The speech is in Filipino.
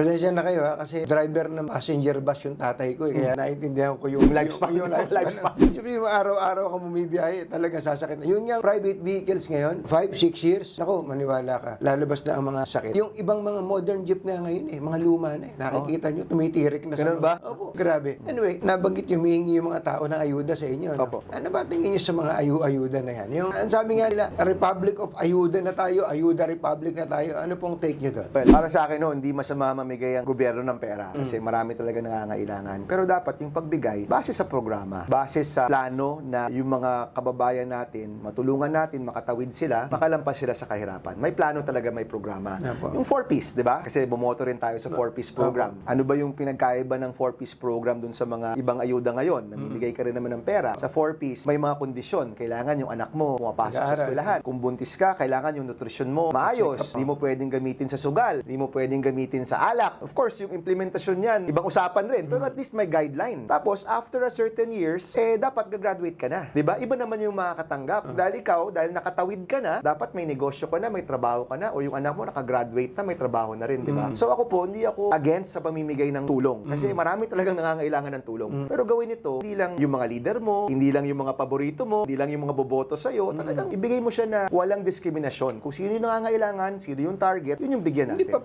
Pasensya na kayo ha, kasi driver ng passenger bus yung tatay ko eh. Kaya naintindihan ko yung, Yung lifespan. Yung, yung lifespan. Siyempre, yung araw-araw ka bumibiyahe, talaga sasakit na. Yun nga, private vehicles ngayon, 5, 6 years, nako, maniwala ka, lalabas na ang mga sakit. Yung ibang mga modern jeep nga ngayon eh, mga luma na eh. Nakikita nyo, tumitirik na sa Ganun mga- ba? Opo, grabe. Anyway, nabanggit yung humingi yung mga tao ng ayuda sa inyo. No? Opo. Ano ba tingin nyo sa mga ayu-ayuda na yan? Yung, ang sabi nga nila, Republic of Ayuda na tayo, Ayuda Republic na tayo. Ano pong take nyo doon? Well, para sa akin no, hindi masama mamigay ang gobyerno ng pera kasi Mm. marami talaga nangangailangan. Pero dapat yung pagbigay, base sa programa, base sa plano na yung mga kababayan natin, matulungan natin, makatawid sila, makalampas sila sa kahirapan. May plano talaga, may programa. Apo. Yung 4-piece, di ba? Kasi bumoto rin tayo sa 4-piece program. Ano ba yung pinagkaiba ng 4-piece program dun sa mga ibang ayuda ngayon? Namimigay ka rin naman ng pera. Sa 4-piece, may mga kondisyon. Kailangan yung anak mo pumapasok sa Nag-aaral. eskwelahan. Kung buntis ka, kailangan yung nutrisyon mo maayos. Hindi mo pwedeng gamitin sa sugal. Hindi mo pwedeng gamitin sa alak. Of course, yung implementasyon niyan, ibang usapan rin. Pero at least may guideline. Tapos, after a certain years, eh, dapat gagraduate ka na. 'Di ba? Iba naman yung makakatanggap. Dahil ikaw, dahil nakatawid ka na, dapat may negosyo ka na, may trabaho ka na, o yung anak mo nakagraduate na, may trabaho na rin, 'di ba? So ako po, hindi ako against sa pamimigay ng tulong. Kasi marami talagang nangangailangan ng tulong. Pero gawin ito, hindi lang yung mga leader mo, hindi lang yung mga paborito mo, hindi lang yung mga boboto sa'yo. Talagang ibigay mo siya na walang diskriminasyon. Kung sino yung nangangailangan, sino yung target, yun yung bigyan natin. Hindi pa